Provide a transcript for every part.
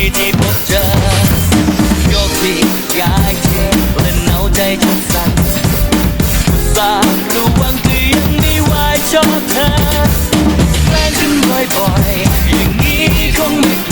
ีที่พบเจอโชคดีย้ายเธอและเหนาใจจนสั่นอุตส่าห์ดูวังก็ยังไม่ไหวชอบเธอแกล้งฉันบ่อยๆอย่างนี้คงไม่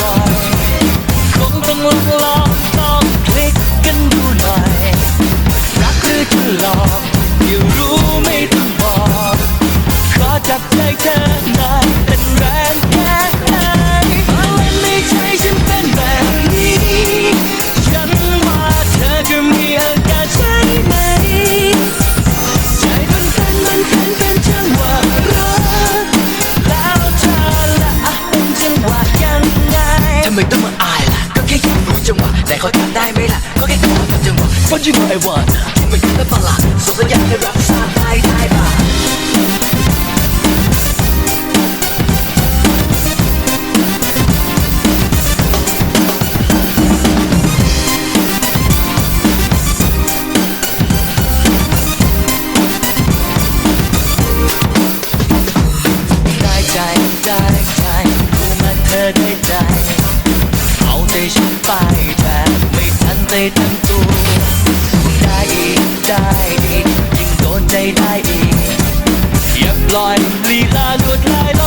แต่เขาทำได้ไหมล่ะก็แค่ขอจังหวะ What you know I want มันยังไม่ปล่ะส่งสัญญาณให้รับทราบได้ได้ป่ะได้ใจรู้มาเธอได้ใจ เอาใจฉันไปแทน ใจทั้งตัวได้อีกได้อีกยิ่งโดนใจได้อีกอย่าปล่อยลีลาลวดลาย